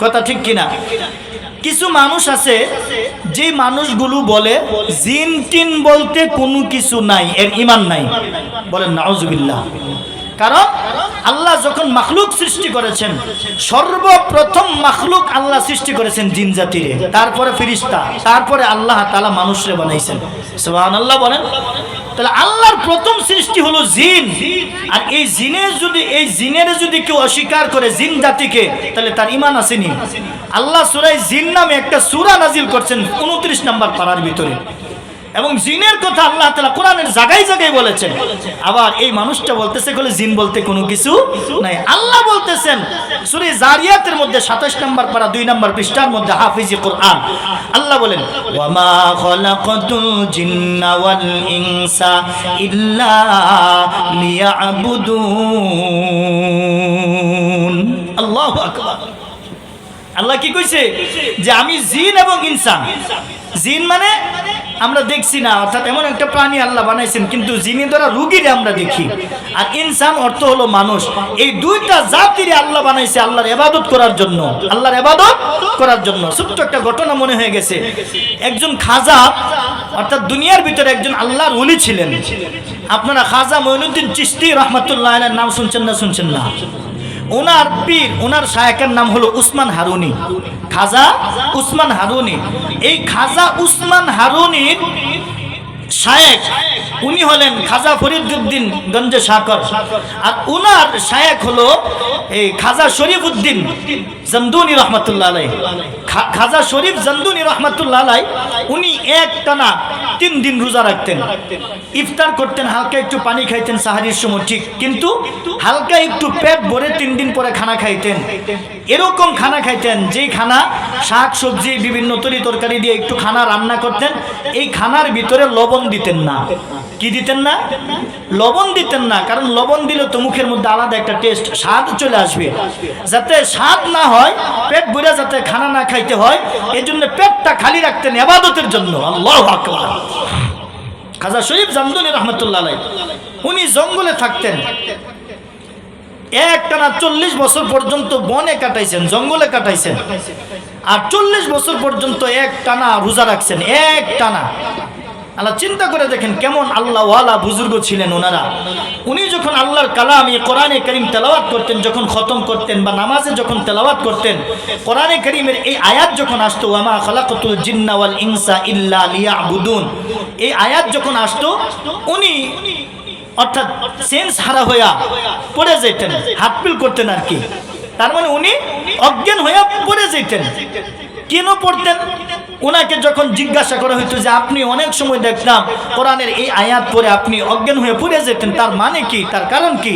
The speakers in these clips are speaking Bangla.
কথা ঠিক কিনা? কিছু মানুষ আছে, যে মানুষগুলো বলে, জিন টিন বলতে কোনো কিছু নাই, এর ইমান নাই। বলেন, নাউজুবিল্লাহ। কারণ, আল্লাহ যখন মাখলুক সৃষ্টি করেছেন, সর্বপ্রথম মাখলুক আল্লাহ সৃষ্টি করেছেন জিন জাতিরে। তারপরে ফিরিস্তা, তারপরে আল্লাহ তালা মানুষরে বানাইছেন। সুবহান আল্লাহ বলেন। তাহলে আল্লাহর প্রথম সৃষ্টি হলো জিন। আর এই জিনের যদি এই জিনের যদি কেউ অস্বীকার করে জিন জাতিকে, তাহলে তার ইমান আসেনি। আল্লাহ সুরাই জিন নামে একটা সুরা নাজিল করছেন, উনত্রিশ নাম্বার পাড়ার ভিতরে। এবং জিনের কথা আল্লাহ তালা কোরআনের জায়গায় জায়গায় বলেছেন। আবার এই মানুষটা বলতেছে বলে জিন বলতে কোনো কিছু নাই। আল্লাহ বলতেছেন, সুরে জারিয়াতের মধ্যে সাতাশ নম্বর পারা দুই নম্বর পৃষ্ঠার মধ্যে হাফিজি কোরআন। আল্লাহ বলেন, ওয়ামা জিন্না ওয়াল ইনসা ইল্লা লিয়াবুদুন। আল্লাহু আকবার। আল্লাহ কি কইছে? যে আমি জিন এবং ইনসান। জিন মানে আমরা দেখছি না, অর্থাৎ এমন একটা প্রাণী আল্লাহ বানাইছেন, কিন্তু জিনি দ্বারা রুগীরে আমরা দেখি। আর ইনসান অর্থ হলো মানুষ। এই দুইটা জাতিরে আল্লাহ বানাইছে আল্লাহর এবাদত করার জন্য। আল্লাহর এবাদত করার জন্য। ছোট্ট একটা ঘটনা মনে হয়ে গেছে। একজন খাজা, অর্থাৎ দুনিয়ার ভিতরে একজন আল্লাহর উলি ছিলেন। আপনারা খাজা মঈনুদ্দিন চিস্তি রহমতুল্লাহ নাম শুনছেন না শুনছেন না? ওনার পীর, ওনার শায়কের নাম হলো উসমান হারুনি। খাজা উসমান হারুনি। এই খাজা উসমান হারুনির শায়েক, উনি হলেন খাজা ফরিদুদ্দিন গঞ্জে সাকর আর উনার শায়েক হলো এই খাজা শরীফ উদ্দিন জন্দুনি রহমতুল্লাহ আলাই খাজা শরীফ জন্দুনি রহমতুল্লাহ আলাই উনি এক টানা তিন দিন রোজা রাখতেন। ইফতার করতেন, হালকা একটু পানি খাইতেন সাহারির সময়, ঠিক। কিন্তু হালকা একটু পেট ভরে তিন দিন পরে খানা খাইতেন। এরকম খানা খাইতেন যেই খানা শাক, সবজি, বিভিন্ন তরি তরকারি দিয়ে একটু খানা রান্না করতেন। এই খানার ভিতরে লবণ দিতেন না। কি দিতেন না? লবণ দিতেন না, কারণ লবণ দিলে তো মুখের মধ্যে আলাদা একটা টেস্ট স্বাদ চলে আসবে। যাতে স্বাদ না হয়, পেট ভরে যাতে খানা না খাইতে হয় এই জন্য পেটটা খালি রাখতেন এবাদতের জন্য। খাজা শরীফ জামদুনি রহমতুল্লাহ উনি জঙ্গলে থাকতেন। এক টানা চল্লিশ বছর পর্যন্ত বনে কাটাইছেন, জঙ্গলে কাটাইছেন। আর চল্লিশ বছর পর্যন্ত এক টানা রোজা রাখছেন, এক টানা। আল্লাহ চিন্তা করে দেখেন কেমন আল্লাহ ওয়ালা বুজুর্গ ছিলেন ওনারা। উনি যখন আল্লাহর কালাম এই কোরআনে করিম তেলাওয়াত করতেন, যখন খতম করতেন বা নামাজে যখন তেলাওয়াত করতেন, কোরআনে করিমের এই আয়াত যখন আসতো, ওয়ামা খালাকাতুল জিন্না ওয়াল ইনসা ইল্লা লিয়াবুদুন এই আয়াত যখন আসতো, উনি অর্থাৎ সেন্স হারা হইয়া পড়ে যেতেন হাতপিল করতেন আর কি। তার মানে উনি অজ্ঞান হইয়া পড়ে যেতেন। কেন পড়তেন? ওনাকে যখন জিজ্ঞাসা করা হইতো যে, আপনি অনেক সময় দেখতাম কোরআনের এই আয়াত পরে আপনি অজ্ঞান হয়ে পড়ে যেতেন, তার মানে কি? তার কারণ কি?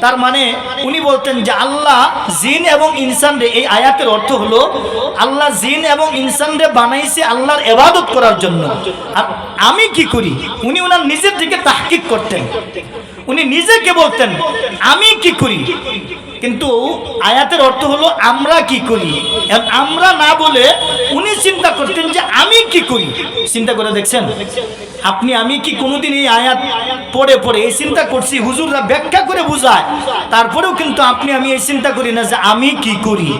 তার মানে উনি বলতেন যে, আল্লাহ জিন এবং ইনসান রে, এই আয়াতের অর্থ হলো, আল্লাহ জিন এবং ইনসান রে বানাইছে আল্লাহর এবাদত করার জন্য। আর আমি কি করি? উনি ওনার নিজের দিকে তাহকিক করতেন। উনি নিজেকে বলতেন, আমি কি করি? কিন্তু আয়াতের অর্থ হলো, আমরা কি করি? আমরা না বলে উনি চিন্তা করতেন যে, আমি কি করি? চিন্তা করে দেখছেন, আপনি, আমি কি কোনোদিন এই আয়াত পড়ে পড়ে এই চিন্তা করছি, হুজুররা ব্যাখ্যা করে বুঝায়। তারপরেও কিন্তু আপনি, আমি এই চিন্তা করি না যে, আমি কি করি?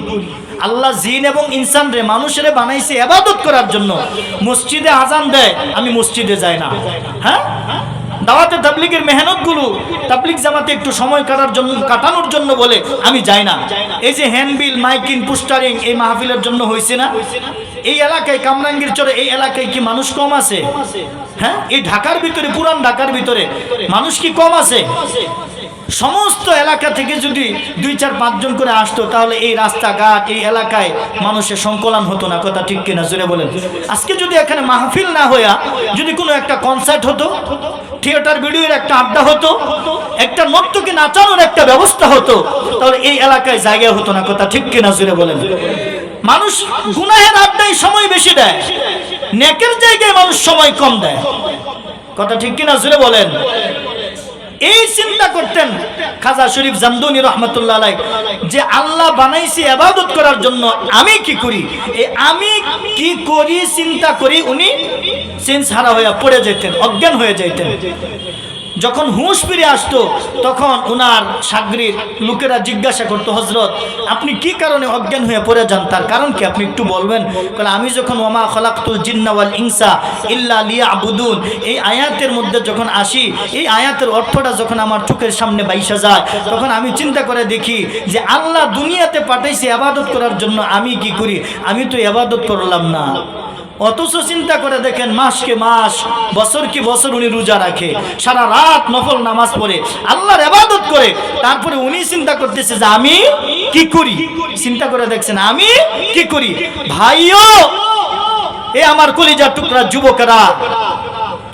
আল্লাহ জিন এবং ইনসান রে, মানুষের বানাইছে এবাদত করার জন্য। মসজিদে আজান দেয়, আমি মসজিদে যাই না। হ্যাঁ? দাওয়াতে তাবলিগের মেহনতগুলো তাবলিগ জামাতে একটু সময় কাটার জন্য, কাটানোর জন্য বলে আমি যাই না। এই যে হ্যান্ডবিল, মাইকিন, পোস্টারিং এই মাহফিলের জন্য হয়েছে না? এই এলাকায় কামরাঙ্গীর চরে এই এলাকায় কি মানুষ কম আছে? হ্যাঁ? এই ঢাকার ভিতরে, পুরান ঢাকার ভিতরে মানুষ কি কম আছে? সমস্ত এলাকা থেকে যদি দুই চার পাঁচজন করে আসতো, তাহলে এই রাস্তাঘাট, এই এলাকায় মানুষের সংকলন হতো না। কথা ঠিক কিনা? জোরে বলেন। আজকে যদি এখানে মাহফিল না হইয়া যদি কোনো একটা কনসার্ট হতো থিয়েটার ভিডিওর একটা আড্ডা হতো, একটা নর্তকে নাচানোর একটা ব্যবস্থা হতো, তাহলে এই এলাকায় জায়গা হতো না। কথা ঠিক কিনা? জোরে বলেন। মানুষ গুনাহের আড্ডায় সময় বেশি দেয়, নেকের জায়গায় মানুষ সময় কম দেয়। কথা ঠিক কিনা? জোরে বলেন। এই চিন্তা করতেন খাজা শরীফ জামদুনি রহমতুল্লাহ আলাই যে আল্লাহ বানাইছি আবাদত করার জন্য আমি কি করি? এই আমি কি করি, চিন্তা করি, উনি সেন্স হারা হয়ে পড়ে যেতেন অজ্ঞান হয়ে যেতেন যখন হুঁশ ফিরে আসতো, তখন ওনার সাগরির লোকেরা জিজ্ঞাসা করতো হজরত আপনি কি কারণে অজ্ঞান হয়ে পড়ে যান? তার কারণ কি? আপনি একটু বলবেন? কারণ আমি যখন ওমা খলাক্তুল জিন্নাওয়াল ইনসা ইল্লা লিয়া আবুদুন এই আয়াতের মধ্যে যখন আসি, এই আয়াতের অর্থটা যখন আমার চোখের সামনে বাইসা যায়, তখন আমি চিন্তা করে দেখি যে আল্লাহ দুনিয়াতে পাঠাইছে আবাদত করার জন্য আমি কি করি? আমি তো আবাদত করলাম না। অথচ চিন্তা করে দেখেন মাসকে মাস, বছর কি বছর উনি রোজা রাখে, সারা রাত নফল নামাজ পড়ে, আল্লাহর এবাদত করে, তারপরে উনি চিন্তা করতেছে যে আমি কি করি? চিন্তা করে দেখছেন, আমি কি করি? ভাইও, এ আমার কলিজার টুকরা যুবকেরা,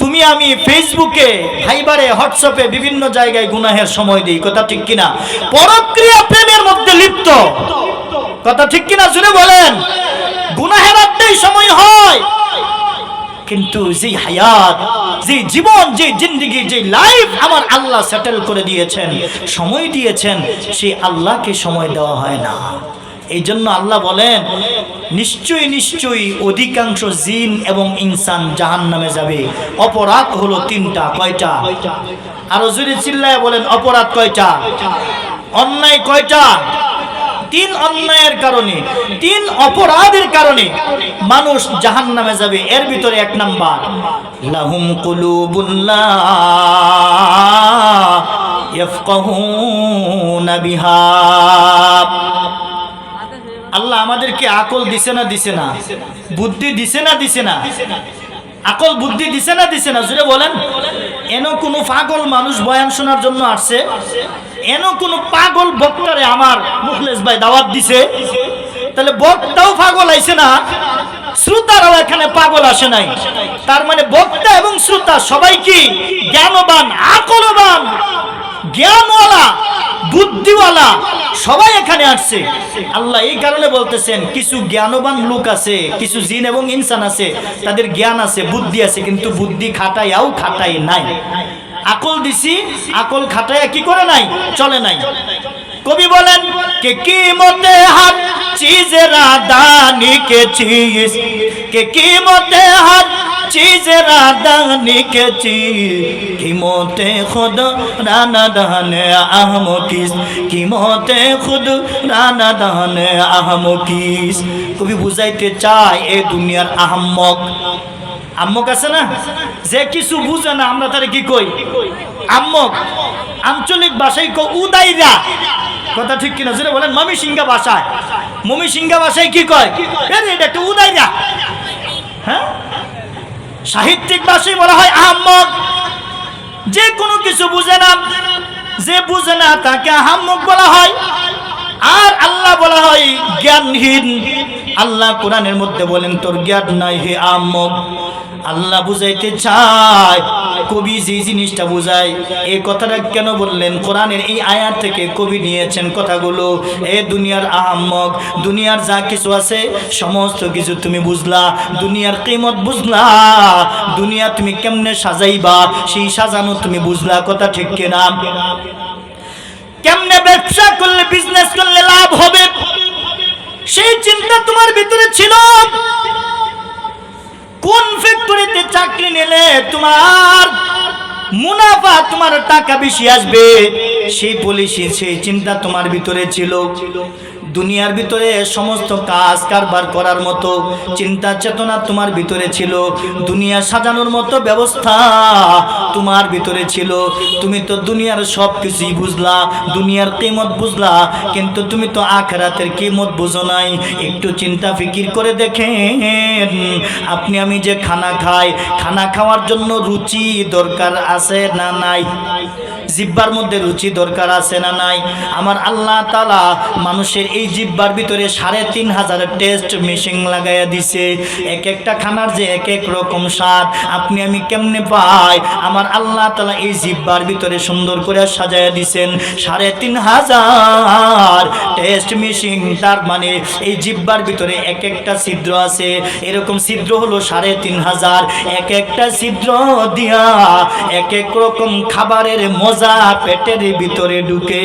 তুমি আমি ফেসবুকে, ভাইবারে, হোয়াটসঅ্যাপে বিভিন্ন জায়গায় গুনাহের সময় দিই, কথা ঠিক কিনা? পরক্রিয়া প্রেমের মধ্যে লিপ্ত। কথা ঠিক কিনা? শুনে বলেন। গুনাহের আড্ডাই সময় হয়। কিন্তু যে হায়াত, যে জীবন, যে জিন্দগি, যে লাইফ আমার আল্লাহ সেটেল করে দিয়েছেন, সময় দিয়েছেন সেই আল্লাহকে সময় দেওয়া হয় না। এই জন্য আল্লাহ বলেন, নিশ্চয়ই নিশ্চয়ই অধিকাংশ জিন এবং ইনসান জাহান নামে যাবে। অপরাধ হলো তিনটা, কয়টা? আরও যদি চিল্লায় বলেন, অপরাধ কয়টা? অন্যায় কয়টা? তিন অন্যায়ের কারণে, তিন অপরাধের কারণে মানুষ জাহান নামে যাবে। এর ভিতরে এক নাম্বার, লাহুম কুলুবুল্লাহ ইয়াফকাহুনা বিহা। আল্লাহ আমাদেরকে আকল দিছে না দিছে না, বুদ্ধি দিছে না দিছে না। আকল বুদ্ধি দিছে না দিছে না? জুড়ে বলেন। এন কোনো পাগল মানুষ বয়ান শোনার জন্য আসছে? এন কোনো পাগল বক্তারে আমার মুখলেশ ভাই দাওয়াত দিছে? তাহলে বক্তাও পাগল আইছে না? শ্রোতারাও এখানে পাগল আসে নাই। তার মানে বক্তা এবং শ্রোতা সবাই কি? জ্ঞানবান, আকলবান। জ্ঞানওয়ালা, বুদ্ধিওয়ালা, সবাই এখানে আসছে। আল্লাহ এই কারণে বলতেছেন, কিছু জ্ঞানবান লোক আছে, কিছু জিন এবং ইনসান আছে, তাদের জ্ঞান আছে, বুদ্ধি আছে, কিন্তু বুদ্ধি খাটাইয়াও খাটাই নাই। আকল দিছি, আকল খাটাইয়া কি করে নাই? চলে নাই। কবি বলেন, কে কি মতে হাত চিজেরা দানি কে চিজ? কে কি মতে হাত চিজেরা দানি কে চিজ কিমতে খুদ রানা দানে আহম কিস। কিমতে খুদ রানা দানে আহম কিস। কবি বুঝাইতে চায় এ দুনিয়ার আহম্মক। আম্মক আছে না? যে কিছু বুঝে না, আমরা তারে কি কই? আম্মক আঞ্চলিক ভাষায় কো উদাইরা। কথা ঠিক কিনা? যেটা বলেন, মমি সিংহা ভাষায়। মমি সিংহা ভাষায় কি কয়? এটা একটা উদাইরা। হ্যাঁ? সাহিত্যিক ভাষায় বলা হয় আহম্মক। যে কোনো কিছু বুঝে না, যে বুঝে না তাকে আহম্মক বলা হয়। আর বলা হয় জ্ঞানহীন। আল্লাহ কোরআনের মধ্যে বলেন, তোর জ্ঞান নাই হে আহম্মক আল্লাহ বুঝাইতে চায়, কবি যে জিনিসটা বুঝায়, এই কথাটা কেন বললেন? কোরআনের এই আয়াত থেকে কবি নিয়েছেন কথাগুলো, এ দুনিয়ার আহম্মক দুনিয়ার যা কিছু আছে, সমস্ত কিছু তুমি বুঝলা, দুনিয়ার কিমত বুঝলা, দুনিয়া তুমি কেমনে সাজাইবা, সেই সাজানো তুমি বুঝলা, কথা ঠিক কিনা? কেমনে ব্যবসা করলে বিজনেস করলে লাভ হবে? সেই চিন্তা তোমার ভিতরে ছিল। কোন ফ্যাক্টরিতে চাকরি নিলে তোমার মুনাফা, তোমার টাকা বেশি আসবে? সেই পলিসি সেই চিন্তা তোমার ভিতরে ছিল। দুনিয়ার ভিতরে সমস্ত কাজ কারবার করার মতো চিন্তা চেতনা তোমার ভিতরে ছিল। দুনিয়া সাজানোর মতো ব্যবস্থা তোমার ভিতরে ছিল। তুমি তো দুনিয়ার সব কিছুই বুঝলা, দুনিয়ার কিমত বুঝলা, কিন্তু তুমি তো আখরাতের কিমত বুঝো নাই। একটু চিন্তা ফিকির করে দেখেন, আপনি আমি যে খানা খাই, খানা খাওয়ার জন্য রুচি দরকার আছে না নাই? জিব্বার মধ্যে রুচি দরকার আছে না নাই? আমার আল্লাহ তালা মানুষের এই জিব্বার ভিতরে সাড়ে তিন হাজার টেস্ট মেশিন লাগাইয়া দিছে। এক একটা খানার যে এক এক রকম স্বাদ, আপনি আমি কেমনে পাই? আমার আল্লাহ তালা এই জিব্বার ভিতরে সুন্দর করে সাজাইয়া দিছেন। সাড়ে তিন হাজার টেস্ট মেশিন, তার মানে এই জিব্বার ভিতরে এক একটা ছিদ্র আছে। এরকম ছিদ্র হলো সাড়ে তিন হাজার। এক একটা ছিদ্র দিয়া এক এক রকম খাবারের মজা পেটের ভিতরে ঢুকে।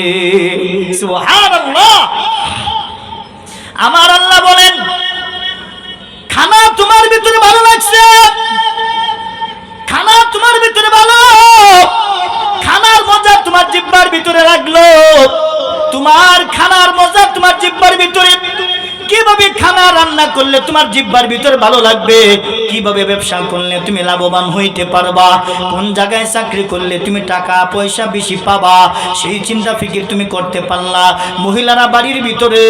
আমার আল্লাহ বলেন, খানা তোমার ভিতরে ভালো লাগছে? খানা তোমার ভিতরে ভালো? খানার মজা তোমার জিব্বার ভিতরে রাখল। তোমার খানার মজা তোমার জিব্বার ভিতরে, কীভাবে খানা রান্না করলে তোমার জিব্বার ভিতরে ভালো লাগবে? কীভাবে ব্যবসা করলে তুমি লাভবান হইতে পারবা? কোন জায়গায় চাকরি করলে তুমি টাকা পয়সা বেশি পাবা? সেই চিন্তা ফিকির তুমি করতে পারলা। মহিলারা বাড়ির ভিতরে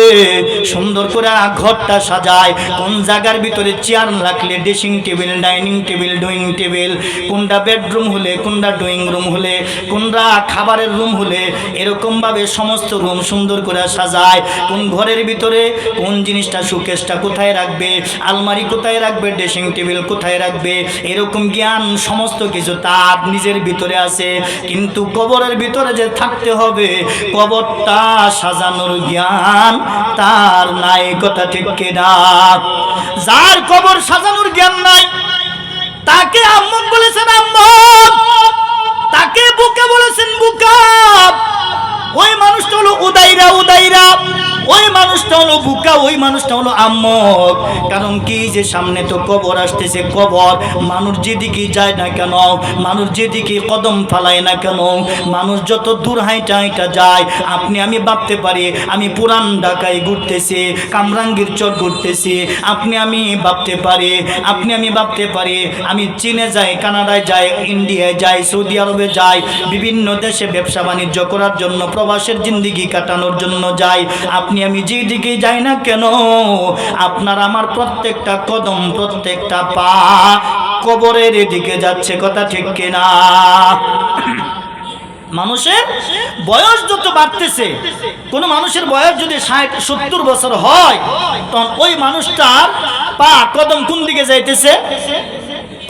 সুন্দর করে ঘরটা সাজায়। কোন জায়গার ভিতরে চেয়ার রাখলে dressing table, dining table, drawing table, কোনটা বেডরুম হলে কোনটা ড্রয়িং রুম হলে, কোনটা খাবারের রুম হলে, এরকমভাবে সমস্ত রুম সুন্দর করে সাজায়। কোন ঘরের ভিতরে কোন জিনিসটা সুকেশটা কোথায় রাখবে? আলমারি কোথায় রাখবে? ড্রেসিং টেবিল কোথায় রাখবে? এরকম জ্ঞান সমস্ত কিছু তার নিজের ভিতরে আছে। কিন্তু কবরের ভিতরে যে থাকতে হবে, কবরটা সাজানোর জ্ঞান তার নাই, কথা ঠিক কিনা? যার কবর সাজানোর জ্ঞান নাই, তাকে আম্মক বলেছেন আম্মক তাকে বুকে বলেছেন বুকা। ওই মানুষটা হলো উদাইরা উদাইরা। ওই মানুষটা হলো বুকা, ওই মানুষটা হলো আম্মক। কারণ কি যে সামনে তো কবর আসতেছে, কবর মানুষ যেদিকে যায় না কেন, মানুষ যেদিকে কদম ফালায় না কেন, মানুষ যত দূর হাইটা হাইটা যায়, আপনি আমি ভাবতে পারি, আমি পুরান ঢাকায় ঘুরতেছি, কামরাঙ্গীর চর ঘুরতেছি, আপনি আমি ভাবতে পারি, আপনি আমি ভাবতে পারি, আমি চীনে যাই, কানাডায় যাই, ইন্ডিয়ায় যাই, সৌদি আরবে যাই, বিভিন্ন দেশে ব্যবসা বাণিজ্য করার জন্য, প্রবাসের জিন্দিগি কাটানোর জন্য যাই, আপনি আমি যে দিকে যাই না কেন, আপনার আমার প্রত্যেকটা কদম, প্রত্যেকটা পা কবরের দিকে যাচ্ছে, কথা ঠিক কিনা? মানুষের বয়স যত বাড়তেছে, কোন মানুষের বয়স যদি ষাট, সত্তর বছর হয়, তখন ওই মানুষটার পা, কদম কোন দিকে যাইতেছে?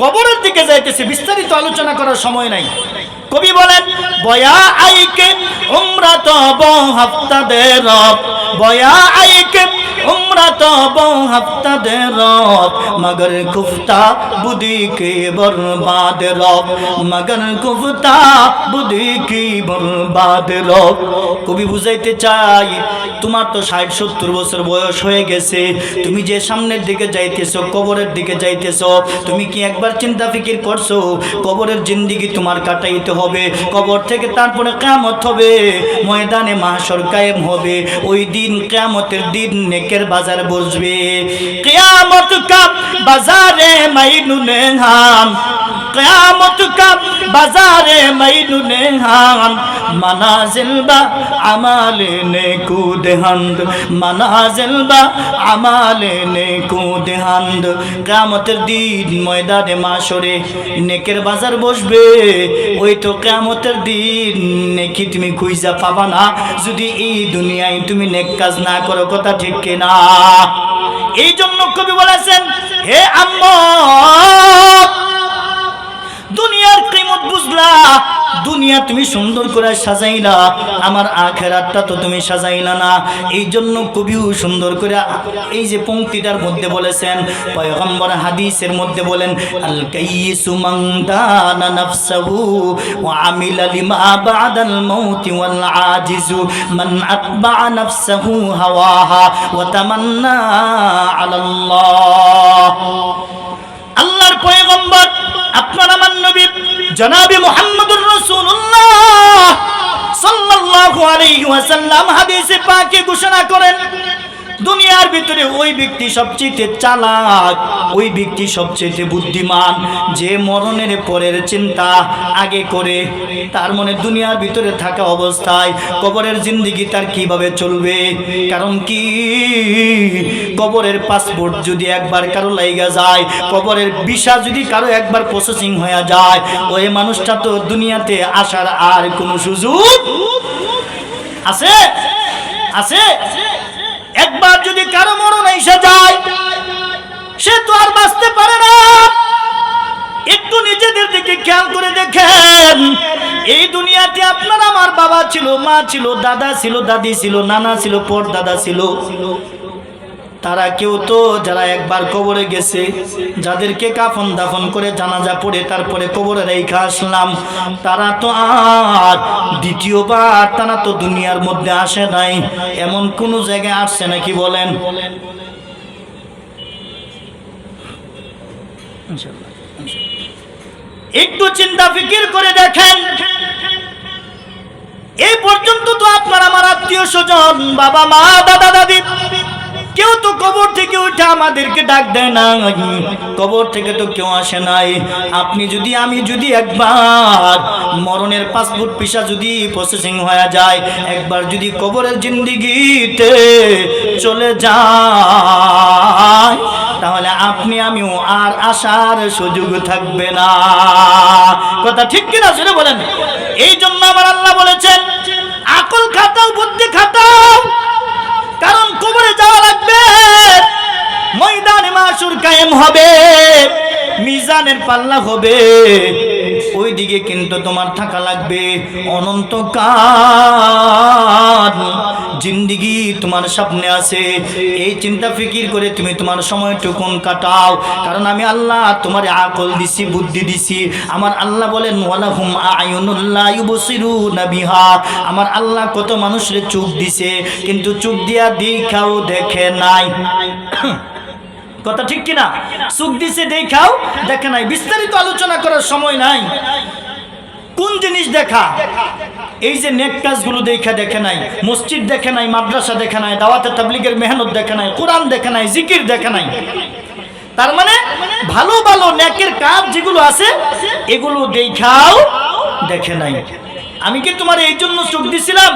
কবরের দিকে যাইতেছে। বিস্তারিত আলোচনা করার সময় নাই। কবি বলেন বয়া আইকে উমরা তো হপ্তা দে রব বয়া আইকে তোমরা তো বহু হফতাদের রব, মগর কুফতা বুদ্ধি কে বরবাদ রব? মগর কুফতা বুদ্ধি কি বরবাদ রব? কবি বুঝাইতে চাই, তোমার তো ষাট সত্তর বছর বয়স হয়ে গেছে, তুমি যে সামনের দিকে যাইতেছো, কবরের দিকে যাইতেছো, তুমি কি একবার চিন্তা ফিকির করছ? কবরের জিন্দিগি তোমার কাটাইতে হবে, কবর থেকে তারপরে কেমত হবে, ময়দানে মাহাসর কায়েম হবে, ওই দিন কেমতের দিন নেকে নেকের বাজার বসবে কেয়ামত কা বাজারে মাইনুনে হাম কেয়ামত কা বাজারে মাইনুনে আমালে নে আমালে কেয়ামতের দিন ময়দানে মাসরে নেকের বাজার বসবে। ওই তো কেয়ামতের দিন নেকি তুমি খুঁজা পাবা না। যদি এই দুনিয়ায় তুমি নেক কাজ না করো, কথা ঠিক কিনা এই জন্য কবি বলেছেন হে আম্মা দুনিয়ার কিমত বুঝলা? দুনিয়া তুমি সুন্দর করে সাজাইলা, আমার আখেরাতটা তো তুমি সাজাইলা না। এই জন্য কবিও সুন্দর করে এই যে পঙ্ক্তিটার মধ্যে বলেছেন, পয়গম্বর হাদিসের মধ্যে বলেন, আল কাইয়িসু দানা নাফসাহু ওয়া আমিলা লিমা বাদাল মাউত ওয়াল আজিজু। আল্লাহর পয়গম্বর, আপনার আমার নবী, জনাবি মুহাম্মদুর রাসূলুল্লাহ সাল্লাল্লাহু আলাইহি ওয়াসাল্লাম হাদিসে পাকে ঘোষণা করেন দুনিয়ার ভিতরে ওই ব্যক্তি সবচেয়ে চালাক, ওই ব্যক্তি সবচেয়ে বুদ্ধিমান। যে মরণের পরের চিন্তা আগে করে, তার মনে দুনিয়ার ভিতরে থাকা অবস্থায় কবরের জিন্দিগি তার কীভাবে চলবে? কারণ কি? কবরের পাসপোর্ট যদি একবার কারও লাইগা যায়, কবরের ভিসা যদি কারও একবার প্রসেসিং হয়ে যায়, ওই মানুষটা তো দুনিয়াতে আসার আর কোনো সুযোগ আছে? আছে? একবার যদি কারও মরণ এসে যায়, সে তো আর বাঁচতে পারে না। একটু নিজেদের দিকে খেয়াল করে দেখেন। এই দুনিয়াতে আপনার আমার বাবা ছিল, মা ছিল, দাদা ছিল, দাদি ছিল, নানা ছিল পর দাদা ছিল। তারা কেউ তো যারা একবার কবরে গেছে, যাদেরকে কাফন দাফন করে জানাজা পড়ে তারপরে কবরে রেখা আসলাম, তারা তো আর দ্বিতীয়বার তারা তো দুনিয়ার মধ্যে আসে নাই। এমন কোন জায়গায় আসছে নাকি বলেন? একটু চিন্তা ফিকির করে দেখেন। এই পর্যন্ত তো আপনার, আমার আত্মীয় স্বজন, বাবা মা, দাদা দাদি কেউ তো কবর থেকে উঠে আমাদেরকে ডাক দেয় না কবর থেকে তো কেউ আসে নাই। আপনি যদি, আমি যদি একবার মরণের পাসপোর্ট পিসা যদি প্রসেসিং হয়ে যায়, একবার যদি কবরের জিন্দিগিতে চলে যায়, তাহলে আপনি, আমিও আর আসার সুযোগ থাকবে না। কথা ঠিক কিনা শুনে বলেন? এই জন্য আমার আল্লাহ বলেছেন, আকল খাতাও বুদ্ধি খাটাও কারণ কবরে যাওয়া লাগবে। ময়দানে মাসুর কায়েম হবে, মিজানের পাল্লা হবে। ওই দিকে কিন্তু তোমার থাকা লাগবে অনন্তকাল। জিন্দিগি তোমার সামনে আছে। এই চিন্তা ফিকির করে তুমি তোমার সময়টুকুন কাটাও। কারণ আমি আল্লাহ তোমার আকল দিছি, বুদ্ধি দিছি। আমার আল্লাহ বলেন, ওয়ালাহুম আয়ুনুল্লাহ ইউবসিরুনা বিহা। আমার আল্লাহ কত মানুষের চোখ দিছে, কিন্তু চোখ দিয়া দেখাও দেখে নাই। কথা ঠিক কিনা? সুখ দিছে, দেখাও। দেখে নাই। বিস্তারিত আলোচনা করার সময় নাই। কোন জিনিস দেখা? এই যে নেক কাজগুলো দেখা দেখে নাই, মসজিদ দেখে নাই, মাদ্রাসা দেখে নাই, দাওয়াতে তাবলিগের মেহনত দেখে নাই, কোরআন দেখে নাই, জিকির দেখে নাই। তার মানে ভালো ভালো নেকের কাজ যেগুলো আছে, এগুলো দেখাও দেখে নাই। আমি কি তোমার এই জন্য চোখ দিছিলাম?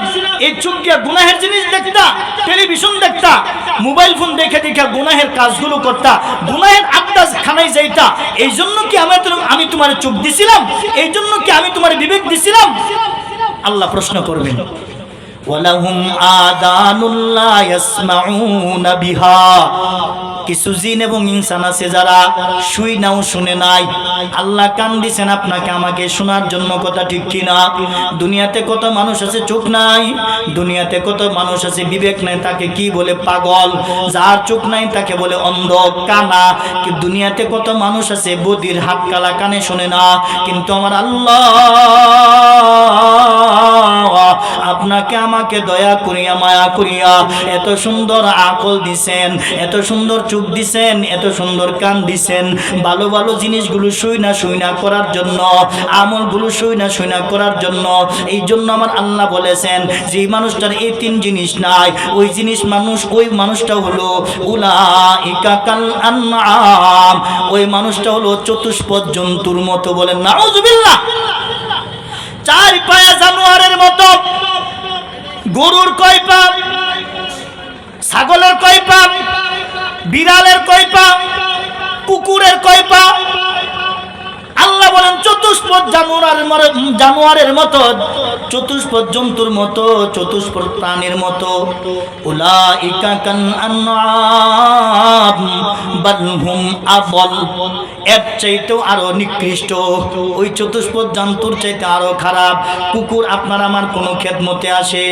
এই চোখ দিয়া গুনাহের জিনিস দেখতা? টেলিভিশন দেখতা? মোবাইল ফোন দেখে দেখে গুনাহের কাজগুলো করতা। গুনাহের আড্ডা খানায় যাইতা। এই জন্য কি আমি আমি তোমার চোখ দিছিলাম? এই জন্য কি আমি তোমার বিবেক দিছিলাম? আল্লাহ প্রশ্ন করবেন। ওয়ালাহুম আদানুল্লাহ ইয়াসমাউনা বিহা। কিছু জিন এবং ইনসান আছে যারা শুই নাও শুনে নাই। আল্লাহ কান দিছেন আপনাকে আমাকে শোনার জন্য, কথা ঠিক কিনা? দুনিয়াতে কত মানুষ আছে চোখ নাই? দুনিয়াতে কত মানুষ আছে বিবেক নাই, তাকে কি বলে পাগল? যার চোখ নাই, তাকে বলে অন্ধ কানা দুনিয়াতে কত মানুষ আছে, বদির হাত কালা কানে শোনে না। কিন্তু আমার আল্লাহ আপনাকে আমাকে দয়া করিয়া, মায়া করিয়া এত সুন্দর আকল দিছেন, এত সুন্দর চোখ দিছেন, এত সুন্দর কান দিছেন। ভালো ভালো জিনিসগুলো শুই না শুই না করার জন্য, আমলগুলো শুই না না করার জন্য, এই জন্য আমার আল্লাহ বলেছেন যে মানুষটার এই তিন জিনিস নাই, ওই জিনিস মানুষ, ওই মানুষটা হলো ওই মানুষটা হলো চতুষ্পদ জন্তুর মতো বলেন নাউজুবিল্লাহ! চার পায়া জানোয়ারের মতো। গরুর কয় পাপ ছাগলের কয় পাপ বিড়ালের কয় পাপ কুকুরের কয় পাপ আল্লাহ বলেন, চতুষ্পদ মতো, চতুষ্পদ জন্তুর মতো, চতুষ্পদ প্রাণীর মতো। এর চাইতেও আরও নিকৃষ্ট। ওই চতুষ্পদ জন্তুর চাইতে আরও খারাপ। কুকুর আপনার আমার কোনো খেদমতে আসে।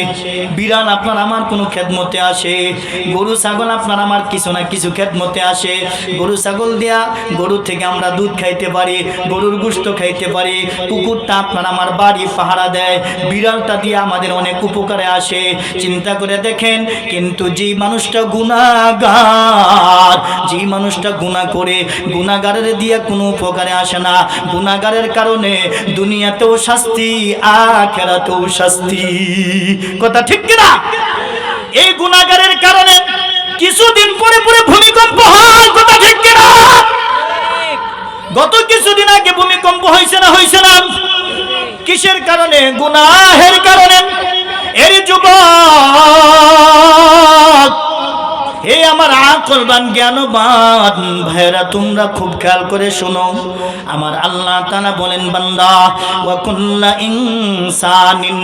বিড়াল আপনার আমার কোনো খেদমতে আসে। গরু, ছাগল আপনার আমার কিছু না কিছু খেদমতে আসে। গরু, ছাগল দিয়া গরু থেকে আমরা দুধ খাইতে পারি। গরুর গুস্ত খাইতে পারি। কুকুরটা আপনার আমার বাড়ি পাহারা দেয়। বিড়ালটা দিয়ে আমাদের অনেক উপকারে আসে। চিন্তা করে দেখেন, কিন্তু যে মানুষটা গুণাগার যে মানুষটা গুণা করে গুণাগারের দিয়ে কোনো উপকারে আসে না। গুণাগারের কারণে দুনিয়াতেও শাস্তি, আখেরাতেও শাস্তি। কথা ঠিক কিনা? এই গুণাগারের কারণে কিছুদিন পরে পরে ভূমিকম্প হয়। গত কিছুদিন আগে ভূমিকম্প হয়েছে না হয়েছে না? কিসের কারণে? গুনাহের কারণে? এর যুবক হে আমার আকলবান, জ্ঞানবান। ভাইরা তোমরা খুব খেয়াল করে শোনো। আমার আল্লাহ তাআলা বলেন, বান্দা, ওয়া কুল্লা ইনসানিন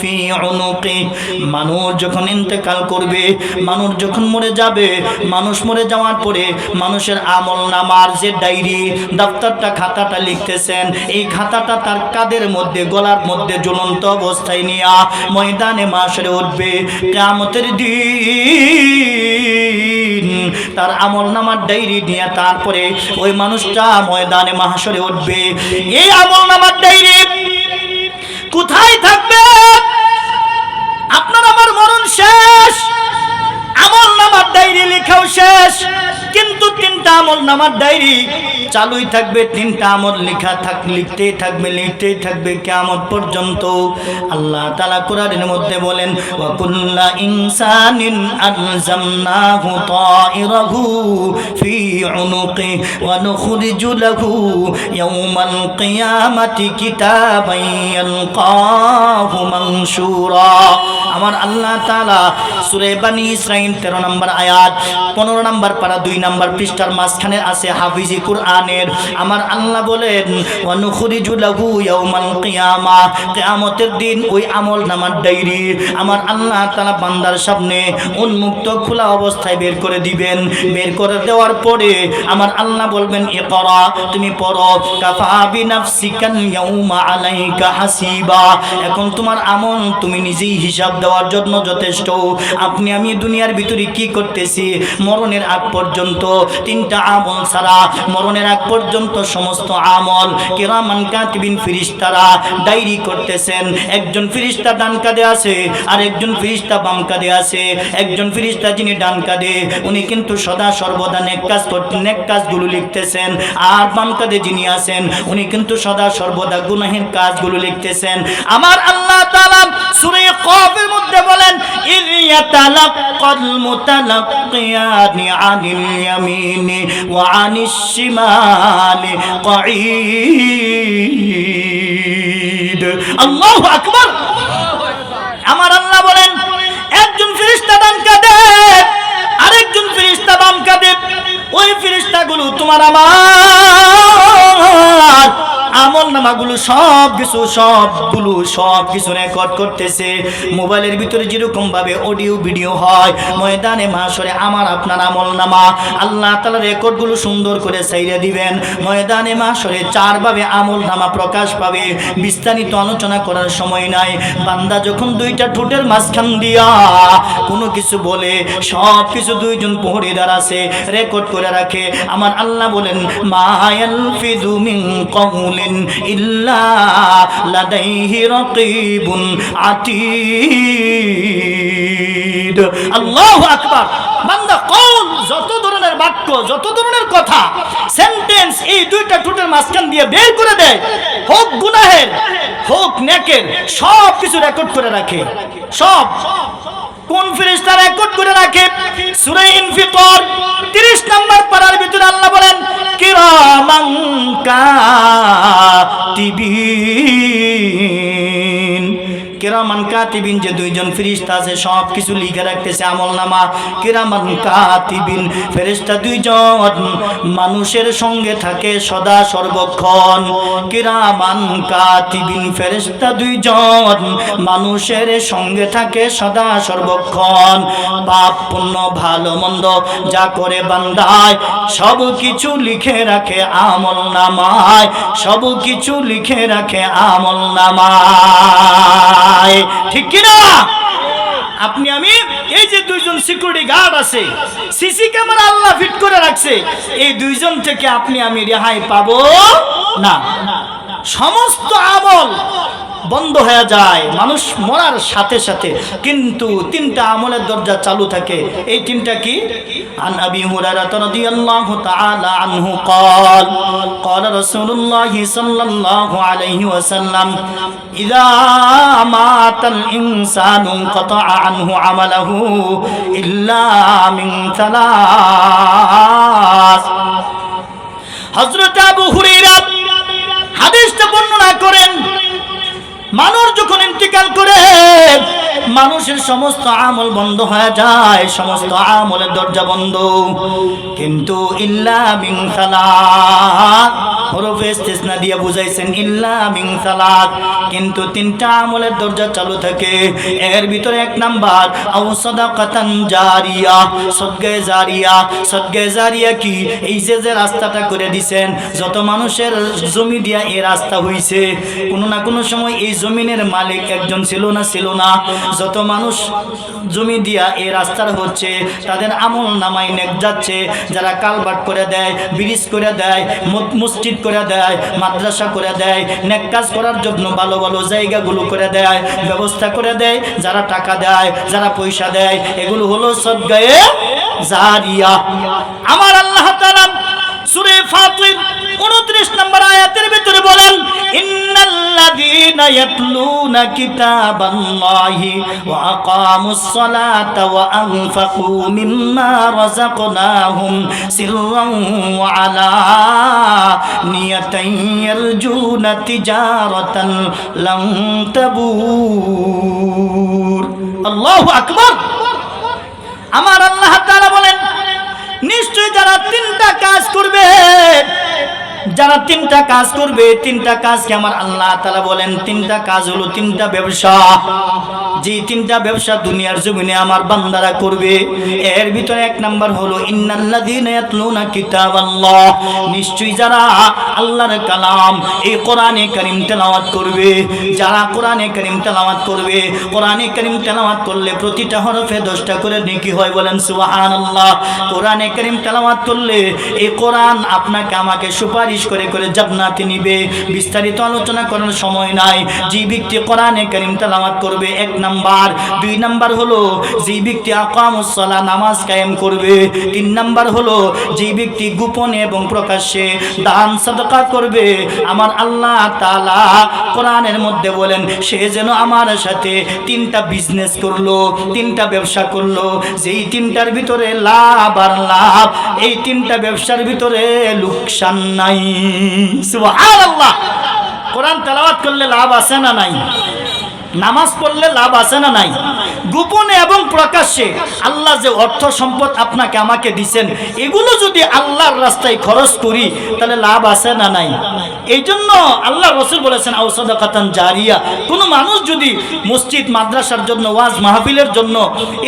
ফি উনুকি। মানুষ যখন ইন্তেকাল করবে, মানুষ যখন মরে যাবে, মানুষ মরে যাওয়ার পরে মানুষের আমল নামার যে ডায়েরি দপ্তরটা খাতাটা লিখতেছেন, এই খাতাটা তার কাদের মধ্যে, গলার মধ্যে জ্বলন্ত অবস্থায় নিয়া ময়দানে মাসরে উঠবে। কেয়ামতের দিন তার আমল নামার ডায়েরি নিয়ে তারপরে ওই মানুষটা ময়দানে মাহাসরে উঠবে। এই আমল নামার ডায়েরি কোথায় থাকবে? আপনার আমার মরণ শেষ। লেখাও শেষ। কিন্তু তিনটা আমল নামার ডায়েরি চালুই থাকবে, তিনটা আমল লেখা থাক লিখতেই থাকবে লিখতেই থাকবে কেমন পর্যন্ত। আল্লাহ তালা কোরআনের মধ্যে বলেন ওয়াকুল্লা ইনসানিন তাইরাহু ফি উনুকি ওয়া নুখরিজু লাহু কিয়ামাতি ইয়ালকাহু মানশুরা। আমার আল্লাহ তাআলা সূরা বানী ইসরাঈল 13 নম্বর আয়াত 15 নম্বর পারা 2 নম্বর পৃষ্ঠার মাঝখানে আছে হাফিজি কোরআনের। আমার আল্লাহ বলেন কিয়ামতের দিন ওই আমল নামার ডায়েরি আমার আল্লাহ তাআলা বান্দার সামনে উন্মুক্ত খোলা অবস্থায় বের করে দিবেন। বের করে দেওয়ার পরে আমার আল্লাহ বলবেন, ইকরা, তুমি পড়ো, কাফা এখন তোমার আমল তুমি নিজেই হিসাব দেওয়ার জন্য যথেষ্ট। আপনি আমি দুনিয়ার ভিতরে কি করতেছি? মরণের আগ পর্যন্ত তিনটা আমল ছাড়া, মরণের আগ পর্যন্ত সমস্ত আমল কেরামান কাতিবিন ফিরিস্তারা ডায়েরি করতেছেন। একজন ফিরিস্তা ডান কাঁধে আছে আর একজন ফিরিস্তা বাম কাঁধে আছে। একজন ফিরিস্তা যিনি ডান কাঁধে, উনি কিন্তু সদা সর্বদা নেক কাজ করতে নেক কাজগুলো লিখতেছেন। আর বাম কাঁধে যিনি আছেন, উনি কিন্তু সদা সর্বদা গুনাহের কাজগুলো লিখতেছেন। আমার আল্লাহ তাআলা সূরা কফের মধ্যে বলেন ইয মুতালাক্কিয়ানি আনিল ইয়ামিনি ওয়া আনিশ শিমালি কঈদ আল্লাহু আকবার আমার আল্লাহ বলেন, একজন ফেরেশতা ডান কাঁধে, আরেকজন ফেরেশতা বাম কাঁধে। ওই ফেরেশতাগুলো তোমার আমার আমল নামাগুলো সব কিছু, সবগুলো সব কিছু রেকর্ড করতেছে। মোবাইলের ভিতরে যেরকম ভাবে অডিও ভিডিও হয়, ময়দানে, মাসরে আমার আপনার আমল নামা। আল্লাহ তালা রেকর্ডগুলো সুন্দর করে সাইরে দিবেন। ময়দানে, মাসরে চারভাবে আমল নামা প্রকাশ পাবে। বিস্তারিত আলোচনা করার সময় নাই। বান্দা যখন দুইটা ঠোঁটের মাঝখান দিয়া কোনো কিছু বলে, সব কিছু দুইজন পহরিদার আছে রেকর্ড করে রাখে। আমার আল্লাহ বলেন মায়াল ফিদু মিন কওলিন ইল্লা লাদাইহি রাকিবুন আতীদ। আল্লাহু আকবার। বান্দা, কওল, যত ধরনের বাক্য, যত ধরনের কথা সেন্টেন্স এই দুইটা ঠোঁটের মাঝখান দিয়ে বের করে দেয়। হোক গুনাহের, হোক নেকের সব কিছু রেকর্ড করে রাখে। সব। কোন ফেরেশতা রেকর্ড করে রাখে? সূরা ইনফিতর 30 নম্বর পারার ভিতরে আল্লাহ বলেন, কিরামান কাতিবিন। কিরামান কাতিবিন যে দুইজন ফেরেশতা আছে, সব কিছু লিখে রাখতেছে আমল নামা কিরামান কাতিবিন ফেরেশতা দুইজন মানুষের সঙ্গে থাকে সদা সর্বক্ষণ। কিরামান কাতিবিন ফেরেশতা দুইজন মানুষের সঙ্গে থাকে সদা সর্বক্ষণ। পাপ, পুণ্য, ভালো, মন্দ যা করে বান্দায়, সব কিছু লিখে রাখে আমল নামায় সব কিছু লিখে রাখে আমল নামায় ঠিক কিনা? আপনি, আমি, এই যে দুইজন সিকিউরিটি গার্ড আছে সিসি ক্যামেরা আল্লাহ ফিট করে রাখছে, এই দুইজন থেকে আপনি, আমি রেহাই পাবো না? সমস্ত আমল বন্ধ হয়ে যায় মানুষ মরার সাথে সাথে কিন্তু তিনটা আমলের দরজা চালু থাকে এই তিনটা কি عن أبي هريرة رضي الله تعالى عنه قال قال رسول الله صلى الله عليه وسلم إذا مات الإنسان انقطع عنه عمله إلا من ثلاث হজরত আবু হুরাইরা ইন্তিকাল করে মানুষের সমস্ত আমল বন্ধ হয়ে যায়, সমস্ত আমলের দরজা বন্ধ। কিন্তু ইল্লা মিন সালাত। যত মানুষের জমি দিয়া এই রাস্তা হইছে, কোনো না কোনো সময় এই জমিনের মালিক একজন ছিল না ছিল না। যত মানুষ জমি দিয়া এই রাস্তার হচ্ছে, তাদের আমল নামাই নেক যাচ্ছে। যারা কালবাট করে দেয়, ব্রিজ করে দেয় মত- মসজিদ করে দেয়, মাদ্রাসা করে দেয়, নেক কাজ করার জন্য ভালো ভালো জায়গাগুলো করে দেয়, ব্যবস্থা করে দেয়, যারা টাকা দেয়, যারা পয়সা দেয়, এগুলো হলো সদগায়ে জারিয়া। আমার আল্লাহ তাআলা সূরা ফাতির উনত্রিশ নম্বর আয়াতের ভিতরে বলেন ইন্নাল্লাযীনা ইয়াতলুনা কিতাবাল্লাহি ওয়া আকামুস সালাতা ওয়া আনফাকু মিম্মা রাযাকনাহুম সিররান ওয়া আলানিয়াতান ইয়ারজুনা তিজারাতান লান তাবুর। আল্লাহু আমার আল্লাহ বলেন, নিশ্চয়ই যারা তিনটা কাজ করবে যারা তিনটা কাজ করবে, তিনটা কাজকে আমার আল্লাহ তাআলা বলেন? তিনটা কাজ হলো তিনটা ব্যবসা। যে তিনটা ব্যবসা দুনিয়ার জমিনে আমার বান্দারা করবে, এর ভিতরে এক নাম্বার হলো কিতাবাল্লাহ। নিশ্চয়ই যারা আল্লাহর কালাম, এই কোরআনে কারীম তেলাওয়াত করবে, যারা কোরআনে করিম তেলাওয়াত করবে, কোরআনে কারীম তেলাওয়াত করলে প্রতিটা হরফে দশটা করে নেকি হয় বলেন, সুবহানাল্লাহ। কোরআনে করিম তেলাওয়াত করলে, এই কোরআন আপনাকে আমাকে সুপারিশ করে করে জান্নাতে নিবে। বিস্তারিত আলোচনা করার সময় নাই। যে ব্যক্তি কোরআনে কারীম তেলাওয়াত করবে, এক নাম্বার। দুই নাম্বার হলো, যে ব্যক্তি আকামুস সালাহ নামাজ কায়েম করবে। তিন নাম্বার হলো, যে ব্যক্তি গোপনে এবং প্রকাশ্যে দান, সাদকা করবে। আমার আল্লাহ তাআলা কোরআনের মধ্যে বলেন, সে যেন আমার সাথে তিনটা বিজনেস করল, তিনটা ব্যবসা করল। যেই তিনটার ভিতরে লাভ আর লাভ, এই তিনটা ব্যবসার ভিতরে লোকসান নাই। সুবহানাল্লাহ। কোরআন তেলাওয়াত করলে লাভ আছে না নাই? নামাজ পড়লে লাভ আছে না নাই? গোপনে এবং প্রকাশ্যে আল্লাহ যে অর্থ সম্পদ আপনাকে আমাকে দিছেন, এগুলো যদি আল্লাহর রাস্তায় খরচ করি, তাহলে লাভ আছে না নাই? এই জন্য আল্লাহ রসুল বলেছেন আউসাদাকাতান জারিয়া। কোনো মানুষ যদি মসজিদ, মাদ্রাসার জন্য, ওয়াজ মাহফিলের জন্য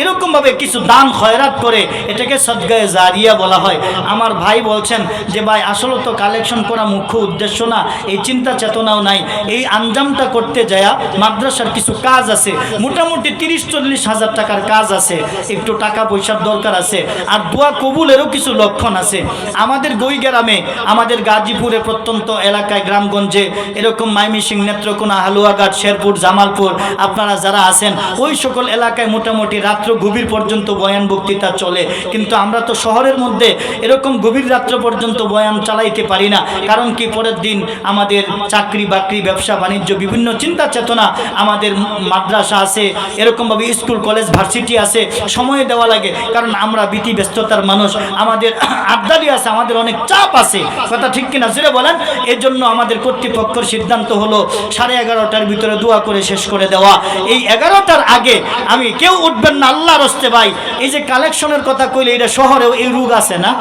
এরকমভাবে কিছু দান, খয়রাত করে, এটাকে সদগায়ে জারিয়া বলা হয়। আমার ভাই বলছেন যে, ভাই, আসলে তো কালেকশন করা মুখ্য উদ্দেশ্য না, এই চিন্তা চেতনাও নাই। এই আঞ্জামটা করতে যায়া মাদ্রাসার কিছু কাজ আছে, মোটামুটি তিরিশ, চল্লিশ হাজার টাকার কাজ আছে, একটু টাকা পয়সার দরকার আছে, আর দোয়া কবুলেরও কিছু লক্ষণ আছে। আমাদের গই গ্রামে আমাদের গাজীপুরে প্রত্যন্ত এলাকায়, গ্রামগঞ্জে, এরকম মাইমিসিং নেত্রকোনা, হালুয়াঘাট, শেরপুর, জামালপুর, আপনারা যারা আছেন, ওই সকল এলাকায় মোটামুটি রাত্র গভীর পর্যন্ত বয়ান বক্তৃতা চলে। কিন্তু আমরা তো শহরের মধ্যে এরকম গভীর রাত্র পর্যন্ত বয়ান চালাইতে পারি না, কারণ কি পরের দিন আমাদের চাকরি বাকরি ব্যবসা বাণিজ্য বিভিন্ন চিন্তা চেতনা আমাদের মাদ্রাসা আছে, এরকমভাবে স্কুল, কলেজ, ভার্সিটি আছে, সময় দেওয়া লাগে। কারণ আমরা বিতি ব্যস্ততার মানুষ, আমাদের আড্ডালি আছে, আমাদের অনেক চাপ আছে। কথা ঠিক কিনা? জুড়ে বলেন। এর জন্য আমাদের কর্তৃপক্ষের সিদ্ধান্ত হলো, সাড়ে এগারোটার ভিতরে দোয়া করে শেষ করে দেওয়া। এই এগারোটার আগে আমি কেউ উঠবেন না আল্লাহ রস্তে ভাই। এই যে কালেকশনের কথা কইলে, এটা শহরেও এই রোগ আছে না?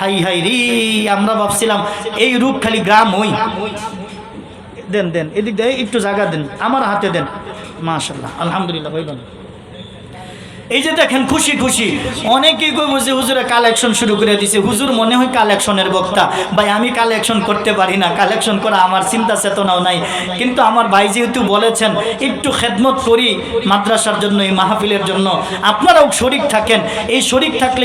হাই হাই রি, আমরা ভাবছিলাম, এই রোগ খালি গ্রাম হই। দেন দেন, এদিক দিয়ে একটু জায়গা দেন, আমার হাতে দেন। মাশাল্লাহ আলহামদুলিল্লাহ হইবেন এই যে দেখেন, খুশি খুশি। অনেকেই কই বুঝে হুজুরে কালেকশন শুরু করে দিছে। হুজুর মনে হয় কালেকশনের বক্তা। ভাই, আমি কালেকশন করতে পারি না। কালেকশন করা আমার চিন্তা চেতনাও নাই। কিন্তু আমার ভাই যেহেতু বলেছেন, একটু খেদমত করি মাদ্রাসার জন্য, এই মাহফিলের জন্য। আপনারাও শরিক থাকেন। এই শরিক থাকলে